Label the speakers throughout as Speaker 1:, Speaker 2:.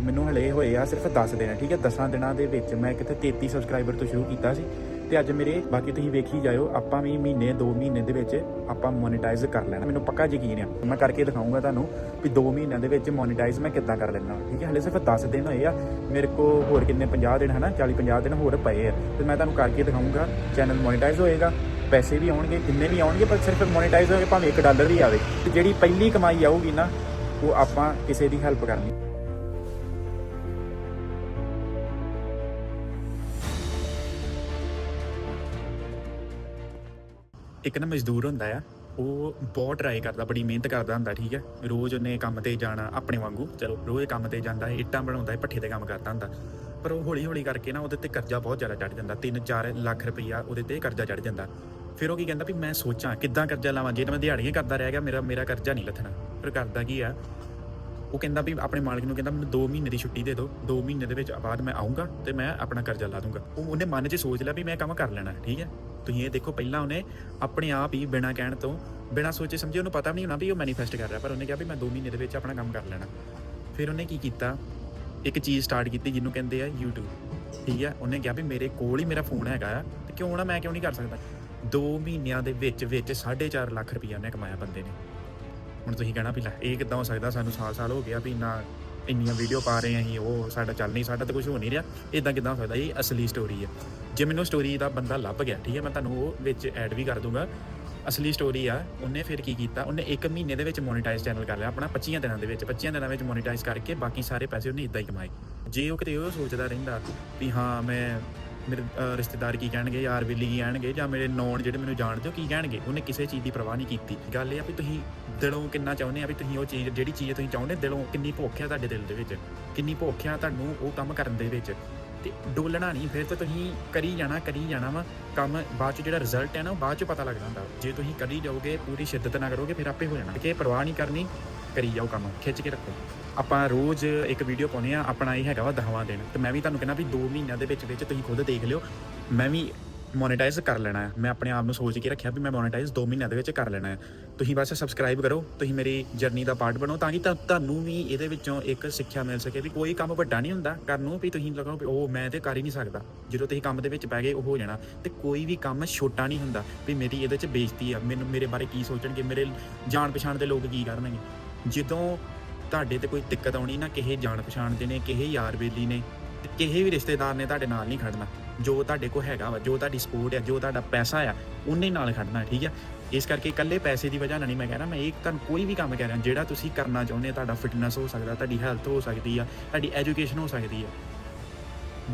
Speaker 1: ਮੈਨੂੰ ਹਲੇ ਹੋਏ ਆ, ਸਿਰਫ 10 ਦਿਨ ਠੀਕ ਹੈ? 10 ਦਿਨਾਂ ਦੇ ਵਿੱਚ ਮੈਂ ਕਿਤੇ 33 ਸਬਸਕ੍ਰਾਈਬਰ ਤੋਂ ਸ਼ੁਰੂ ਕੀਤਾ ਸੀ ਤੇ ਅੱਜ ਮੇਰੇ ਬਾਕੀ ਤੁਸੀਂ ਵੇਖੀ ਜਾਇਓ, ਆਪਾਂ ਵੀ ਮਹੀਨੇ 2 ਮਹੀਨੇ ਦੇ ਵਿੱਚ ਆਪਾਂ ਮੋਨੇਟਾਈਜ਼ ਕਰ ਲੈਣਾ। ਮੈਨੂੰ ਪੱਕਾ ਯਕੀਨ ਆ, ਮੈਂ ਕਰਕੇ ਦਿਖਾਊਂਗਾ ਤੁਹਾਨੂੰ ਵੀ 2 ਮਹੀਨਿਆਂ ਦੇ ਵਿੱਚ ਮੋਨੇਟਾਈਜ਼ ਮੈਂ ਕਿੱਦਾਂ ਕਰ ਲੈਣਾ ਠੀਕ ਹੈ? ਹਲੇ ਸਿਰਫ 10 ਦਿਨ ਹੋਏ ਆ, ਮੇਰੇ ਕੋ ਹੋਰ ਕਿੰਨੇ 50 ਦਿਨ, ਹਨਾ? 40 50 ਦਿਨ ਹੋਰ ਪਏ ਆ। ਤੇ ਮੈਂ ਤੁਹਾਨੂੰ ਕਰਕੇ ਦਿਖਾਊਂਗਾ ਚੈਨਲ ਮੋਨੇਟਾਈਜ਼ ਹੋਏਗਾ, ਪੈਸੇ ਵੀ ਆਉਣਗੇ, ਜਿੰਨੇ ਵੀ ਆਉਣਗੇ, ਪਰ ਸਿਰਫ ਮੋਨੇਟਾਈਜ਼ ਹੋਏ ਭਾਵੇਂ 1 ਡਾਲਰ ਵੀ ਆਵੇ। ਤੇ ਜਿਹੜੀ ਪਹਿਲੀ ਕਮਾਈ ਆਊਗੀ ਨਾ, ਉਹ ਆਪਾਂ ਕਿਸੇ ਦੀ ਹੈਲਪ ਕਰਨੀ। ਇੱਕ ਨਾ ਮਜ਼ਦੂਰ ਹੁੰਦਾ ਆ, ਉਹ ਬਹੁਤ ਟਰਾਈ ਕਰਦਾ, ਬੜੀ ਮਿਹਨਤ ਕਰਦਾ ਹੁੰਦਾ, ਠੀਕ ਹੈ? ਰੋਜ਼ ਉਹਨੇ ਕੰਮ ਤੇ ਜਾਣਾ ਆਪਣੇ ਵਾਂਗੂ, ਚਲੋ, ਰੋਜ਼ ਕੰਮ ਤੇ ਜਾਂਦਾ ਹੈ ਇੱਟਾਂ ਬਣਾਉਂਦਾ ਹੈ ਪੱਠੇ ਤੇ ਕੰਮ ਕਰਦਾ ਹੁੰਦਾ, ਪਰ ਉਹ ਹੌਲੀ ਹੌਲੀ ਕਰਕੇ ਨਾ ਉਹਦੇ ਤੇ ਕਰਜ਼ਾ ਬਹੁਤ ਜ਼ਿਆਦਾ ਚੜ ਜਾਂਦਾ 3-4 ਲੱਖ ਰੁਪਈਆ ਉਹਦੇ ਤੇ ਕਰਜ਼ਾ ਚੜ ਜਾਂਦਾ। ਫਿਰ ਉਹ ਕੀ ਕਹਿੰਦਾ ਵੀ ਮੈਂ ਸੋਚਾਂ ਕਿੱਦਾਂ ਕਰਜ਼ਾ ਲਾਵਾਂ, ਜੇ ਤਾਂ ਮੈਂ ਦਿਹਾੜੀਆਂ ਕਰਦਾ ਰਹਿ ਗਿਆ, ਮੇਰਾ ਮੇਰਾ ਕਰਜ਼ਾ ਨਹੀਂ ਲੱਥਣਾ। ਫਿਰ ਕਰਦਾ ਕੀ ਆ ਉਹ ਕਹਿੰਦਾ ਵੀ ਆਪਣੇ ਮਾਲਕ ਨੂੰ ਕਹਿੰਦਾ ਮੈਨੂੰ 2 ਮਹੀਨੇ ਦੀ ਛੁੱਟੀ ਦੇ ਦਿਓ 2 ਮਹੀਨੇ ਦੇ ਵਿੱਚ ਬਾਅਦ ਮੈਂ ਆਉਂਗਾ ਤੇ ਮੈਂ ਆਪਣਾ ਕਰਜ਼ਾ ਲਾ ਦੂੰਗਾ। ਉਹ ਉਹਨੇ ਮਨ 'ਚ ਸੋਚ ਲਿਆ ਵੀ ਮੈਂ ਕੰਮ ਕਰ ਲੈਣਾ, ਠੀਕ ਹੈ? ਤੁਸੀਂ ਇਹ ਦੇਖੋ, ਪਹਿਲਾਂ ਉਹਨੇ ਆਪਣੇ ਆਪ ਹੀ ਬਿਨਾਂ ਕਹਿਣ ਤੋਂ, ਬਿਨਾਂ ਸੋਚੇ ਸਮਝੇ ਉਹਨੂੰ ਪਤਾ ਵੀ ਨਹੀਂ ਹੋਣਾ ਵੀ ਉਹ ਮੈਨੀਫੈਸਟ ਕਰ ਰਿਹਾ, ਪਰ ਉਹਨੇ ਕਿਹਾ ਵੀ ਮੈਂ 2 ਮਹੀਨੇ ਦੇ ਵਿੱਚ ਆਪਣਾ ਕੰਮ ਕਰ ਲੈਣਾ। ਫਿਰ ਉਹਨੇ ਕੀ ਕੀਤਾ? ਇੱਕ ਚੀਜ਼ ਸਟਾਰਟ ਕੀਤੀ ਜਿਹਨੂੰ ਕਹਿੰਦੇ ਆ YouTube, ਠੀਕ ਹੈ? ਉਹਨੇ ਕਿਹਾ ਵੀ ਮੇਰੇ ਕੋਲ ਹੀ ਮੇਰਾ ਫੋਨ ਹੈਗਾ ਆ, ਤੇ ਕਿਉਂ ਨਾ ਮੈਂ ਕਿਉਂ ਨਹੀਂ ਕਰ ਸਕਦਾ? 2 ਮਹੀਨਿਆਂ ਦੇ ਵਿੱਚ ਵਿੱਚ 4.5 ਲੱਖ ਰੁਪਈਆ ਉਹਨੇ ਕਮਾਇਆ ਬੰਦੇ ਨੇ। ਹੁਣ ਤੁਸੀਂ ਕਹਿਣਾ ਵੀ ਲੈ, ਇਹ ਕਿੱਦਾਂ ਹੋ ਸਕਦਾ ਸਾਨੂੰ ਸਾਲ-ਸਾਲ ਹੋ ਗਿਆ ਵੀ ਨਾ ਇੰਨੀਆਂ ਵੀਡੀਓ ਪਾ ਰਹੇ ਆਂ ਅਸੀਂ, ਉਹ ਸਾਡਾ ਚੱਲ ਨਹੀਂ, ਸਾਡਾ ਤਾਂ ਕੁਝ ਹੋ ਨਹੀਂ ਰਿਹਾ। ਇਦਾਂ ਕਿੱਦਾਂ ਹੋ ਸਕਦਾ? ਇਹ ਅਸਲੀ ਸਟੋਰੀ ਹੈ ਜੇ ਮੈਨੂੰ ਸਟੋਰੀ ਦਾ ਬੰਦਾ ਲੱਭ ਗਿਆ, ਠੀਕ ਹੈ ਮੈਂ ਤੁਹਾਨੂੰ ਉਹ ਵਿੱਚ ਐਡ ਵੀ ਕਰ ਦੂੰਗਾ। ਅਸਲੀ ਸਟੋਰੀ ਆ, ਉਹਨੇ ਫਿਰ ਕੀ ਕੀਤਾ? ਉਹਨੇ 1 ਮਹੀਨੇ ਦੇ ਵਿੱਚ ਮੋਨੇਟਾਈਜ਼ ਚੈਨਲ ਕਰ ਲਿਆ, ਆਪਣਾ 25 ਦਿਨਾਂ ਦੇ ਵਿੱਚ 25 ਦਿਨਾਂ ਵਿੱਚ ਮੋਨੇਟਾਈਜ਼ ਕਰਕੇ ਬਾਕੀ ਸਾਰੇ ਪੈਸੇ ਉਹਨੇ ਇਦਾਂ ਹੀ ਕਮਾਏ। ਜੇ ਉਹ ਕਿਤੇ ਉਹ ਸੋਚਦਾ ਰਹਿੰਦਾ ਵੀ ਹਾਂ, ਮੈਂ ਮੇਰੇ ਰਿਸ਼ਤੇਦਾਰ ਕੀ ਕਹਿਣਗੇ, ਯਾਰ ਬੇਲੀ ਕੀ ਕਹਿਣਗੇ, ਜਾਂ ਮੇਰੇ ਨੌਨ ਜਿਹੜੇ ਮੈਨੂੰ ਜਾਣਦੇ ਹੋ ਕੀ ਕਹਿਣਗੇ, ਉਹਨੇ ਕਿਸੇ ਚੀਜ਼ ਦੀ ਪਰਵਾਹ ਨਹੀਂ ਕੀਤੀ। ਗੱਲ ਇਹ ਆ ਵੀ ਤੁਸੀਂ ਦਿਲੋਂ ਕਿੰਨਾ ਚਾਹੁੰਦੇ ਆ ਵੀ ਤੁਸੀਂ ਉਹ ਚੀਜ਼, ਜਿਹੜੀ ਚੀਜ਼ ਤੁਸੀਂ ਚਾਹੁੰਦੇ ਦਿਲੋਂ ਕਿੰਨੀ ਭੁੱਖ ਆ ਤੁਹਾਡੇ ਦਿਲ ਦੇ ਵਿੱਚ, ਕਿੰਨੀ ਭੁੱਖ ਆ ਤੁਹਾਨੂੰ ਉਹ ਕੰਮ ਕਰਨ ਦੇ ਵਿੱਚ। ਤੇ ਡੋਲਣਾ ਨਹੀਂ, ਫਿਰ ਤਾਂ ਤੁਸੀਂ ਕਰੀ ਜਾਣਾ ਕਰੀ ਜਾਣਾ ਵਾ। ਕੰਮ ਬਾਅਦ ਚ ਜਿਹੜਾ ਰਿਜ਼ਲਟ ਹੈ ਨਾ, ਉਹ ਬਾਅਦ ਚ ਪਤਾ ਲੱਗ ਜਾਂਦਾ ਜੇ ਤੁਸੀਂ ਕਰੀ ਜਾਓਗੇ, ਪੂਰੀ ਸ਼ਿੱਦਤ ਨਾਲ ਕਰੋਗੇ, ਫਿਰ ਆਪੇ ਹੋ ਜਾਣਾ। ਕਿ ਪਰਵਾਹ ਨਹੀਂ ਕਰਨੀ, ਕਰੀ ਜਾਓ ਕੰਮ, ਖਿੱਚ ਕੇ ਰੱਖੋ। ਆਪਾਂ ਰੋਜ਼ ਇੱਕ ਵੀਡੀਓ ਪਾਉਨੇ ਆ ਆਪਣਾ ਇਹ ਹੈਗਾ ਵਾ ਦਹਵਾਂ ਦਿਨ। ਤੇ ਮੈਂ ਵੀ ਤੁਹਾਨੂੰ ਕਹਿੰਦਾ ਵੀ 2 ਮਹੀਨਿਆਂ ਦੇ ਵਿੱਚ ਵਿੱਚ ਤੁਸੀਂ ਖੁਦ ਦੇਖ ਲਿਓ। ਮੈਂ ਵੀ ਮੋਨੇਟਾਈਜ਼ ਕਰ ਲੈਣਾ ਹੈ। ਮੈਂ ਆਪਣੇ ਆਪ ਨੂੰ ਸੋਚ ਕੇ ਰੱਖਿਆ ਵੀ ਮੈਂ ਮੋਨੇਟਾਈਜ਼ 2 ਮਹੀਨਿਆਂ ਦੇ ਵਿੱਚ ਕਰ ਲੈਣਾ ਹੈ। ਤੁਸੀਂ ਬਸ ਸਬਸਕ੍ਰਾਈਬ ਕਰੋ, ਤੁਸੀਂ ਮੇਰੀ ਜਰਨੀ ਦਾ ਪਾਰਟ ਬਣੋ ਤਾਂ ਕਿ ਤਾਂ ਤੁਹਾਨੂੰ ਵੀ ਇਹਦੇ ਵਿੱਚੋਂ ਇੱਕ ਸਿੱਖਿਆ ਮਿਲ ਸਕੇ ਵੀ ਕੋਈ ਕੰਮ ਵੱਡਾ ਨਹੀਂ ਹੁੰਦਾ। ਕਰਨ ਨੂੰ ਵੀ ਤੁਸੀਂ ਲੱਗੋ ਵੀ ਉਹ ਮੈਂ ਤੇ ਕਰ ਹੀ ਨਹੀਂ ਸਕਦਾ। ਜਦੋਂ ਤੁਸੀਂ ਕੰਮ ਦੇ ਵਿੱਚ ਪੈ ਗਏ, ਉਹ ਹੋ ਜਾਣਾ। ਤੇ ਕੋਈ ਵੀ ਕੰਮ ਛੋਟਾ ਨਹੀਂ ਹੁੰਦਾ ਵੀ ਮੇਰੀ ਇਹਦੇ 'ਚ ਬੇਇੱਜ਼ਤੀ ਆ। ਮੈਨੂੰ ਮੇਰੇ ਬਾਰੇ ਕੀ ਸੋਚਣਗੇ? ਮੇਰੇ ਜਾਣ ਪਛਾਣ ਦੇ ਲੋਕ ਕੀ ਕਰਨਗੇ? ਜਦੋਂ ਤੁਹਾਡੇ ਤੇ ਕੋਈ ਦਿੱਕਤ ਆਉਣੀ ਨਾ ਕਿਸੇ ਜਾਣ ਪਛਾਣ ਦੇ ਨੇ ਕਿਸੇ ਯਾਰ ਬੇਲੀ ਨੇ ਤੇ ਕਿਸੇ ਵੀ ਰਿਸ਼ਤੇਦਾਰ ਨੇ ਤੁਹਾਡੇ ਨਾਲ ਨਹੀਂ ਖੜਨਾ। ਜੋ ਤੁਹਾਡੇ ਕੋਲ ਹੈਗਾ ਵਾ, ਜੋ ਤੁਹਾਡੀ ਸਪੋਰਟ ਆ, ਜੋ ਤੁਹਾਡਾ ਪੈਸਾ ਆ, ਉਹਨੇ ਨਾਲ ਖੜਨਾ, ਠੀਕ ਆ? ਇਸ ਕਰਕੇ ਇਕੱਲੇ ਪੈਸੇ ਦੀ ਵਜ੍ਹਾ ਨਾਲ ਨਹੀਂ ਮੈਂ ਕਹਿ ਰਿਹਾ, ਮੈਂ ਇਹ ਤੁਹਾਨੂੰ ਕੋਈ ਵੀ ਕੰਮ ਕਹਿ ਰਿਹਾ, ਜਿਹੜਾ ਤੁਸੀਂ ਕਰਨਾ ਚਾਹੁੰਦੇ ਤੁਹਾਡਾ ਫਿਟਨੈਸ ਹੋ ਸਕਦਾ, ਤੁਹਾਡੀ ਹੈਲਥ ਹੋ ਸਕਦੀ ਆ, ਤੁਹਾਡੀ ਐਜੂਕੇਸ਼ਨ ਹੋ ਸਕਦੀ ਆ।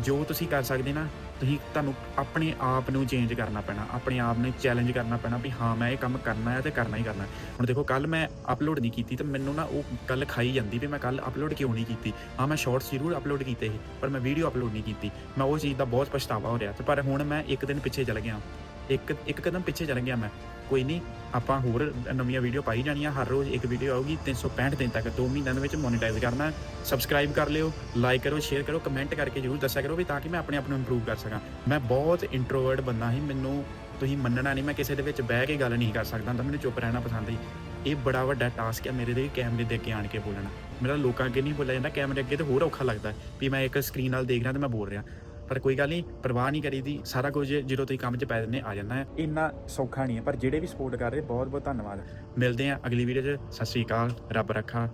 Speaker 1: ਜੋ ਤੁਸੀਂ ਕਰ ਸਕਦੇ ਨਾ, ਤੁਸੀਂ ਤੁਹਾਨੂੰ ਆਪਣੇ ਆਪ ਨੂੰ ਚੇਂਜ ਕਰਨਾ ਪੈਣਾ, ਆਪਣੇ ਆਪ ਨੂੰ ਚੈਲੰਜ ਕਰਨਾ ਪੈਣਾ ਵੀ ਹਾਂ, ਮੈਂ ਇਹ ਕੰਮ ਕਰਨਾ ਹੈ ਤੇ ਕਰਨਾ ਹੀ ਕਰਨਾ ਹੁਣ ਦੇਖੋ ਕੱਲ ਮੈਂ ਅਪਲੋਡ ਨਹੀਂ ਕੀਤੀ ਤੇ ਮੈਨੂੰ ਨਾ ਉਹ ਗੱਲ ਖਾਈ ਜਾਂਦੀ ਵੀ ਮੈਂ ਕੱਲ ਅਪਲੋਡ ਕਿਉਂ ਨਹੀਂ ਕੀਤੀ। ਹਾਂ, ਮੈਂ ਸ਼ਾਰਟਸ ਜ਼ਰੂਰ ਅਪਲੋਡ ਕੀਤੇ ਸੀ, ਪਰ ਮੈਂ ਵੀਡੀਓ ਅਪਲੋਡ ਨਹੀਂ ਕੀਤੀ। ਮੈਂ ਉਹ ਚੀਜ਼ ਦਾ ਬਹੁਤ ਪਛਤਾਵਾ ਹੋ ਰਿਹਾ ਤੇ ਪਰ ਹੁਣ ਮੈਂ ਇੱਕ ਦਿਨ ਪਿੱਛੇ ਚਲ ਗਿਆ। ਇੱਕ ਇੱਕ ਕਦਮ ਪਿੱਛੇ ਚਲ ਗਿਆ ਮੈਂ। ਕੋਈ ਨਹੀਂ ਆਪਾਂ ਹੋਰ ਨਵੀਆਂ ਵੀਡੀਓ ਪਾਈ ਜਾਣੀਆਂ, ਹਰ ਰੋਜ਼ ਇੱਕ ਵੀਡੀਓ ਆਊਗੀ 365 ਦਿਨ ਤੱਕ 2 ਮਹੀਨਿਆਂ ਦੇ ਵਿੱਚ ਮੋਨੇਟਾਈਜ਼ ਕਰਨਾ ਸਬਸਕ੍ਰਾਈਬ ਕਰ ਲਿਓ ਲਾਈਕ ਕਰੋ ਸ਼ੇਅਰ ਕਰੋ ਕਮੈਂਟ ਕਰਕੇ ਜਰੂਰ ਦੱਸਿਆ ਕਰੋ ਵੀ ਤਾਂ ਕਿ ਮੈਂ ਆਪਣੇ ਆਪ ਨੂੰ ਇੰਪਰੂਵ ਕਰ ਸਕਾਂ। ਮੈਂ ਬਹੁਤ ਇੰਟਰੋਵਰਟ ਬੰਦਾ ਸੀ, ਮੈਨੂੰ ਤੁਸੀਂ ਮੰਨਣਾ ਨਹੀਂ ਮੈਂ ਕਿਸੇ ਦੇ ਵਿੱਚ ਬਹਿ ਕੇ ਗੱਲ ਨਹੀਂ ਕਰ ਸਕਦਾ ਤਾਂ ਮੈਨੂੰ ਚੁੱਪ ਰਹਿਣਾ ਪਸੰਦ ਹੈ ਇਹ ਬੜਾ ਵੱਡਾ ਟਾਸਕ ਹੈ ਮੇਰੇ ਲਈ ਕੈਮਰੇ ਦੇ ਅੱਗੇ ਆਣ ਕੇ ਬੋਲਣਾ। ਮੇਰਾ ਲੋਕਾਂ ਅੱਗੇ ਨਹੀਂ ਬੋਲਿਆ ਜਾਂਦਾ, ਕੈਮਰੇ ਅੱਗੇ ਤੇ ਹੋਰ ਔਖਾ ਲੱਗਦਾ ਵੀ ਮੈਂ ਇੱਕ ਸਕਰੀਨ ਨਾਲ ਦੇਖ ਰਿਹਾ ਤੇ ਮੈਂ ਬੋਲ ਰਿਹਾ। ਪਰ ਕੋਈ ਗੱਲ ਨਹੀਂ ਪਰਵਾਹ ਨਹੀਂ ਕਰੀਦੀ ਸਾਰਾ ਕੁਝ ਜਦੋਂ ਤੁਸੀਂ ਕੰਮ 'ਚ ਪੈ ਦਿੰਦੇ ਆ ਜਾਂਦਾ ਹੈ। ਇੰਨਾ ਸੌਖਾ ਨਹੀਂ ਹੈ ਪਰ ਜਿਹੜੇ ਵੀ ਸਪੋਰਟ ਕਰ ਰਹੇ ਬਹੁਤ ਬਹੁਤ ਧੰਨਵਾਦ। ਮਿਲਦੇ ਹਾਂ ਅਗਲੀ ਵੀਡੀਓ 'ਚ। ਸਤਿ ਸ੍ਰੀ ਅਕਾਲ ਰੱਬ ਰੱਖਾ।